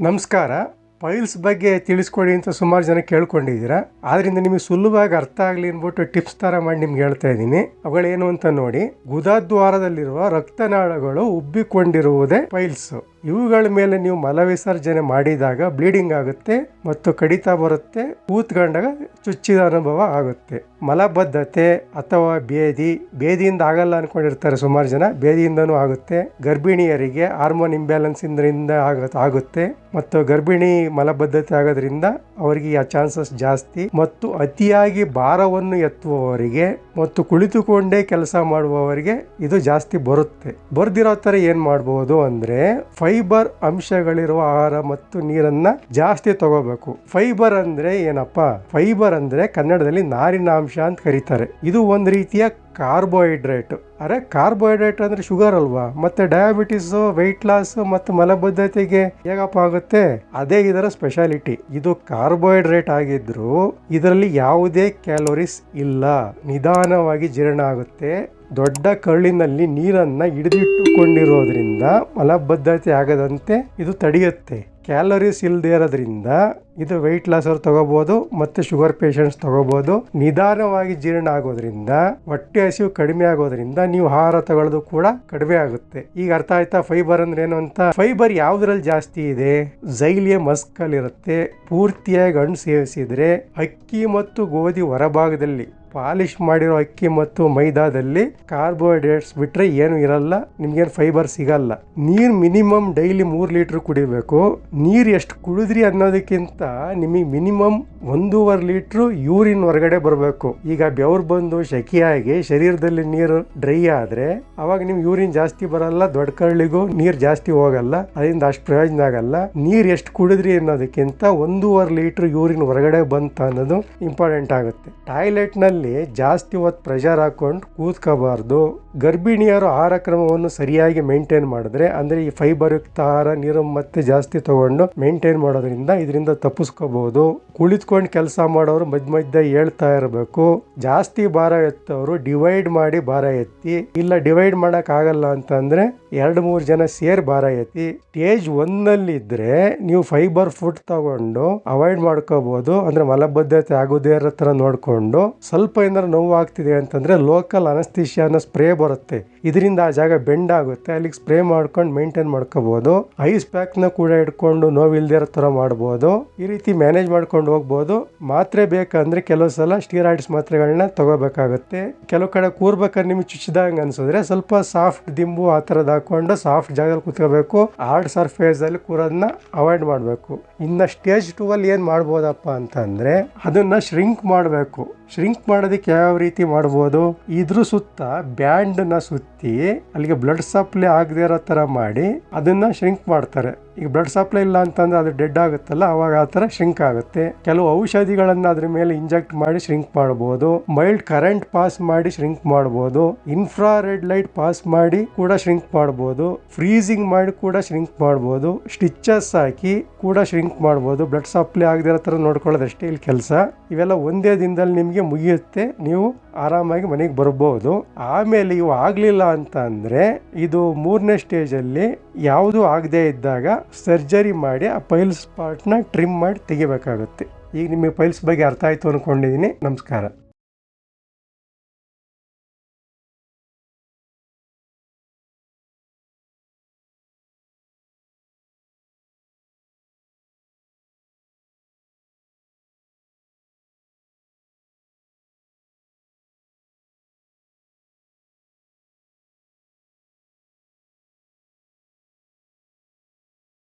ನಮಸ್ಕಾರ. ಪೈಲ್ಸ್ ಬಗ್ಗೆ ತಿಳಿಸ್ಕೊಡಿ ಅಂತ ಸುಮಾರು ಜನ ಕೇಳ್ಕೊಂಡಿದ್ದೀರಾ. ಆದ್ರಿಂದ ನಿಮಗೆ ಸುಲಭವಾಗಿ ಅರ್ಥ ಆಗಲಿ ಅಂದ್ಬಿಟ್ಟು ಟಿಪ್ಸ್ ಥರ ಮಾಡಿ ನಿಮ್ಗೆ ಹೇಳ್ತಾ ಇದ್ದೀನಿ. ಅವುಗಳೇನು ಅಂತ ನೋಡಿ. ಗುದಾದ್ವಾರದಲ್ಲಿರುವ ರಕ್ತನಾಳಗಳು ಉಬ್ಬಿಕೊಂಡಿರುವುದೇ ಪೈಲ್ಸ್ ಇವುಗಳ ಮೇಲೆ ನೀವು ಮಲವಿಸರ್ಜನೆ ಮಾಡಿದಾಗ ಬ್ಲೀಡಿಂಗ್ ಆಗುತ್ತೆ ಮತ್ತು ಕಡಿತ ಬರುತ್ತೆ, ಕೂತ್ಕೊಂಡಾಗ ಚುಚ್ಚಿದ ಅನುಭವ ಆಗುತ್ತೆ. ಮಲಬದ್ಧತೆ ಅಥವಾ ಬೇದಿ ಬೇದಿಯಿಂದ ಆಗಲ್ಲ ಅನ್ಕೊಂಡಿರ್ತಾರೆ ಸುಮಾರು ಜನ ಬೇದಿಯಿಂದನೂ ಆಗುತ್ತೆ. ಗರ್ಭಿಣಿಯರಿಗೆ ಹಾರ್ಮೋನ್ ಇಂಬ್ಯಾಲೆನ್ಸ್ ಆಗ, ಆಗುತ್ತೆ ಮತ್ತು ಗರ್ಭಿಣಿ ಮಲಬದ್ಧತೆ ಆಗೋದ್ರಿಂದ ಅವರಿಗೆ ಆ ಚಾನ್ಸಸ್ ಜಾಸ್ತಿ ಮತ್ತು ಅತಿಯಾಗಿ ಭಾರವನ್ನು ಎತ್ತುವವರಿಗೆ ಮತ್ತು ಕುಳಿತುಕೊಂಡೇ ಕೆಲಸ ಮಾಡುವವರಿಗೆ ಇದು ಜಾಸ್ತಿ ಬರುತ್ತೆ. ಬರ್ದಿರೋ ಥರ ಏನು ಮಾಡಬಹುದು ಅಂದ್ರೆ ಫೈಬರ್ ಅಂಶಗಳಿರುವ ಆಹಾರ ಮತ್ತು ನೀರನ್ನ ಜಾಸ್ತಿ ತಗೋಬೇಕು. ಫೈಬರ್ ಅಂದ್ರೆ ಏನಪ್ಪ? ಫೈಬರ್ ಅಂದ್ರೆ ಕನ್ನಡದಲ್ಲಿ ನಾರಿನ ಅಂಶ ಅಂತ ಕರೀತಾರೆ. ಇದು ಒಂದು ರೀತಿಯ ಕಾರ್ಬೋಹೈಡ್ರೇಟ್. ಅರೆ, ಕಾರ್ಬೋಹೈಡ್ರೇಟ್ ಅಂದ್ರೆ ಶುಗರ್ ಅಲ್ವಾ? ಮತ್ತೆ ಡಯಾಬಿಟಿಸ್ ವೆಯ್ಟ್ ಲಾಸ್ ಮತ್ತು ಮಲಬದ್ಧತೆಗೆ ಹೇಗಪ್ಪ ಆಗುತ್ತೆ? ಅದೇ ಇದರ ಸ್ಪೆಷಾಲಿಟಿ ಇದು ಕಾರ್ಬೋಹೈಡ್ರೇಟ್ ಆಗಿದ್ರು ಇದರಲ್ಲಿ ಯಾವುದೇ ಕ್ಯಾಲೋರೀಸ್ ಇಲ್ಲ. ನಿಧಾನವಾಗಿ ಜೀರ್ಣ ಆಗುತ್ತೆ. ದೊಡ್ಡ ಕರುಳಿನಲ್ಲಿ ನೀರನ್ನ ಹಿಡಿದಿಟ್ಟುಕೊಂಡಿರೋದ್ರಿಂದ ಮಲಬದ್ಧತೆ ಆಗದಂತೆ ಇದು ತಡೆಯುತ್ತೆ. ಕ್ಯಾಲರೀಸ್ ಇಲ್ಲದೆ ಇರೋದ್ರಿಂದ ಇದು ವೆಯ್ಟ್ ಲಾಸ್ ಅವ್ರು ತಗೋಬಹುದು ಮತ್ತೆ ಶುಗರ್ ಪೇಷಂಟ್ಸ್ ತಗೋಬೋದು. ನಿಧಾನವಾಗಿ ಜೀರ್ಣ ಆಗೋದ್ರಿಂದ ಹೊಟ್ಟೆ ಹಸಿವು ಕಡಿಮೆ ಆಗೋದ್ರಿಂದ ನೀವು ಆಹಾರ ತಗೊಳ್ಳೋದು ಕೂಡ ಕಡಿಮೆ ಆಗುತ್ತೆ. ಈಗ ಅರ್ಥ ಆಯ್ತಾ? ಫೈಬರ್ ಅಂದ್ರೆ ಏನು ಅಂತ? ಫೈಬರ್ ಯಾವ್ದ್ರಲ್ಲಿ ಜಾಸ್ತಿ ಇದೆ? ಜೈಲಿಯ ಮಸ್ಕಲ್ ಇರುತ್ತೆ ಪೂರ್ತಿಯಾಗಿ ಹಣ್ಣು ಸೇವಿಸಿದ್ರೆ ಅಕ್ಕಿ ಮತ್ತು ಗೋಧಿ ಹೊರಭಾಗದಲ್ಲಿ, ಪಾಲಿಶ್ ಮಾಡಿರೋ ಅಕ್ಕಿ ಮತ್ತು ಮೈದಾದಲ್ಲಿ ಕಾರ್ಬೋಹೈಡ್ರೇಟ್ಸ್ ಬಿಟ್ರೆ ಏನು ಇರಲ್ಲ, ನಿಮ್ಗೇನು ಫೈಬರ್ ಸಿಗಲ್ಲ. ನೀರು ಮಿನಿಮಮ್ ಡೈಲಿ ಮೂರು ಲೀಟರ್ ಕುಡಿಬೇಕು. ನೀರ್ ಎಷ್ಟು ಕುಡಿದ್ರಿ ಅನ್ನೋದಕ್ಕಿಂತ ನಿಮಗೆ ಮಿನಿಮಮ್ ಒಂದೂವರೆ ಲೀಟ್ರು ಯೂರಿನ್ ಹೊರಗಡೆ ಬರಬೇಕು. ಈಗ ಬೆವರು ಬಂದು ಶೆಕಿಯಾಗಿ ಶರೀರದಲ್ಲಿ ನೀರು ಡ್ರೈ ಆದರೆ ಅವಾಗ ನಿಮ್ಗೆ ಯೂರಿನ್ ಜಾಸ್ತಿ ಬರಲ್ಲ, ದೊಡ್ಡ ಕರಳಿಗೂ ನೀರು ಜಾಸ್ತಿ ಹೋಗಲ್ಲ, ಅದರಿಂದ ಅಷ್ಟು ಪ್ರಯೋಜನ ಆಗಲ್ಲ. ನೀರು ಎಷ್ಟು ಕುಡಿದ್ರಿ ಅನ್ನೋದಕ್ಕಿಂತ ಒಂದೂವರೆ ಲೀಟರ್ ಯೂರಿನ್ ಹೊರಗಡೆ ಬಂತ ಅನ್ನೋದು ಇಂಪಾರ್ಟೆಂಟ್ ಆಗುತ್ತೆ. ಟಾಯ್ಲೆಟ್ನಲ್ಲಿ ಜಾಸ್ತಿ ಹೊತ್ತು ಪ್ರೆಷರ್ ಹಾಕೊಂಡು ಕೂತ್ಕೋಬಾರ್ದು. ಗರ್ಭಿಣಿಯರು ಆಹಾರ ಕ್ರಮವನ್ನು ಸರಿಯಾಗಿ ಮೇಂಟೈನ್ ಮಾಡಿದ್ರೆ, ಅಂದರೆ ಈ ಫೈಬರ್ ಯುಕ್ತ ಆಹಾರ ನೀರು ಮತ್ತೆ ಜಾಸ್ತಿ ತಗೊಂಡು ಮೇಂಟೈನ್ ಮಾಡೋದ್ರಿಂದ ಇದರಿಂದ ತಪ್ಪಿಸ್ಕೋಬಹುದು. ಕುಳಿತ್ಕೊಂಡು ಕೆಲಸ ಮಾಡೋರು ಮಧ್ಯ ಮಧ್ಯ ಹೇಳ್ತಾ ಇರಬೇಕು. ಜಾಸ್ತಿ ಭಾರ ಎತ್ತವರು ಡಿವೈಡ್ ಮಾಡಿ ಭಾರ ಎತ್ತಿ, ಇಲ್ಲ ಡಿವೈಡ್ ಮಾಡಕ್ ಆಗಲ್ಲ ಅಂತಂದ್ರೆ ಎರಡು ಮೂರು ಜನ ಸೇರ್ ಭಾರ ಎತ್ತಿ ಸ್ಟೇಜ್ ಒಂದಲ್ಲಿ ಇದ್ರೆ ನೀವು ಫೈಬರ್ ಫುಡ್ ತಗೊಂಡು ಅವಾಯ್ಡ್ ಮಾಡ್ಕೋಬಹುದು. ಅಂದ್ರೆ ಮಲಬದ್ಧತೆ ಆಗೋದೇ ಇರೋ ತರ ನೋಡ್ಕೊಂಡು ಸ್ವಲ್ಪ ಏನಾದ್ರು ನೋವು ಆಗ್ತಿದೆ ಅಂತಂದ್ರೆ ಲೋಕಲ್ ಅನಸ್ತಿಷಿಯಾ ಅನ್ನೋ ಸ್ಪ್ರೇ ಬರುತ್ತೆ. ಇದರಿಂದ ಆ ಜಾಗ ಬೆಂಡ್ ಆಗುತ್ತೆ. ಅಲ್ಲಿಗೆ ಸ್ಪ್ರೇ ಮಾಡ್ಕೊಂಡು ಮೇಂಟೈನ್ ಮಾಡ್ಕೋಬಹುದು. ಐಸ್ ಪ್ಯಾಕ್ನ ಕೂಡ ಇಟ್ಕೊಂಡು ನೋವಿಲ್ದೇ ಇರೋ ಥರ ಮಾಡ್ಬೋದು. ಈ ರೀತಿ ಮ್ಯಾನೇಜ್ ಮಾಡ್ಕೊಂಡು ಹೋಗ್ಬೋದು. ಮಾತ್ರೆ ಬೇಕಂದ್ರೆ ಕೆಲವು ಸಲ ಸ್ಟೀರಾಯ್ಡ್ಸ್ ಮಾತ್ರೆಗಳನ್ನ ತಗೋಬೇಕಾಗುತ್ತೆ. ಕೆಲವು ಕಡೆ ಕೂರ್ಬೇಕಾದ್ರೆ ನಿಮ್ಗೆ ಚುಚ್ಚಿದಂಗೆ ಅನ್ಸಿದ್ರೆ ಸ್ವಲ್ಪ ಸಾಫ್ಟ್ ದಿಂಬು ಆ ಥರದ್ದು ಹಾಕೊಂಡು ಸಾಫ್ಟ್ ಜಾಗದಲ್ಲಿ ಕೂತ್ಕೋಬೇಕು. ಹಾರ್ಡ್ ಸರ್ಫೇಸ್ ಅಲ್ಲಿ ಕೂರೋದನ್ನ ಅವಾಯ್ಡ್ ಮಾಡಬೇಕು. ಇನ್ನು ಸ್ಟೇಜ್ ಟೂವಲ್ಲಿ ಏನ್ ಮಾಡ್ಬೋದಪ್ಪ ಅಂತಂದ್ರೆ ಅದನ್ನ ಶ್ರಿಂಕ್ ಮಾಡಬೇಕು. ಶ್ರಿಂಕ್ ಮಾಡೋದಕ್ಕೆ ಯಾವ ರೀತಿ ಮಾಡ್ಬೋದು? ಇದ್ರ ಸುತ್ತ ಬ್ಯಾಂಡ್ನ ಸುತ್ತಿ ಅಲ್ಲಿಗೆ ಬ್ಲಡ್ ಸಪ್ಲೈ ಆಗದೆ ಇರೋ ಥರ ಮಾಡಿ ಅದನ್ನು ಶ್ರಿಂಕ್ ಮಾಡ್ತಾರೆ. ಈಗ ಬ್ಲಡ್ ಸಪ್ಲೈ ಇಲ್ಲ ಅಂತಂದ್ರೆ ಅದು ಡೆಡ್ ಆಗುತ್ತಲ್ಲ, ಅವಾಗ ಆ ಥರ ಶ್ರಿಂಕ್ ಆಗುತ್ತೆ. ಕೆಲವು ಔಷಧಿಗಳನ್ನು ಅದ್ರ ಮೇಲೆ ಇಂಜೆಕ್ಟ್ ಮಾಡಿ ಶ್ರಿಂಕ್ ಮಾಡ್ಬೋದು. ಮೈಲ್ಡ್ ಕರೆಂಟ್ ಪಾಸ್ ಮಾಡಿ ಶ್ರಿಂಕ್ ಮಾಡ್ಬೋದು. ಇನ್ಫ್ರಾ ರೆಡ್ ಲೈಟ್ ಪಾಸ್ ಮಾಡಿ ಕೂಡ ಶ್ರಿಂಕ್ ಮಾಡ್ಬೋದು. ಫ್ರೀಸಿಂಗ್ ಮಾಡಿ ಕೂಡ ಶ್ರಿಂಕ್ ಮಾಡ್ಬೋದು. ಸ್ಟಿಚಸ್ ಹಾಕಿ ಕೂಡ ಶ್ರಿಂಕ್ ಮಾಡ್ಬೋದು. ಬ್ಲಡ್ ಸಪ್ಲೈ ಆಗದೆ ಇರೋ ತರ ನೋಡ್ಕೊಳ್ಳೋದಷ್ಟೇ ಇಲ್ಲಿ ಕೆಲಸ. ಇವೆಲ್ಲ ಒಂದೇ ದಿನದಲ್ಲಿ ನಿಮಗೆ ಮುಗಿಯುತ್ತೆ, ನೀವು ಆರಾಮಾಗಿ ಮನೆಗೆ ಬರ್ಬೋದು. ಆಮೇಲೆ ಇವು ಆಗಲಿಲ್ಲ ಅಂತ ಅಂದರೆ ಇದು ಮೂರನೇ ಸ್ಟೇಜಲ್ಲಿ ಯಾವುದು ಆಗದೆ ಇದ್ದಾಗ ಸರ್ಜರಿ ಮಾಡಿ ಆ ಪೈಲ್ಸ್ ಪಾರ್ಟ್ನ ಟ್ರಿಮ್ ಮಾಡಿ ತೆಗಿಬೇಕಾಗುತ್ತೆ. ಈಗ ನಿಮಗೆ ಪೈಲ್ಸ್ ಬಗ್ಗೆ ಅರ್ಥ ಆಯಿತು ಅಂದ್ಕೊಂಡಿದ್ದೀನಿ ನಮಸ್ಕಾರ.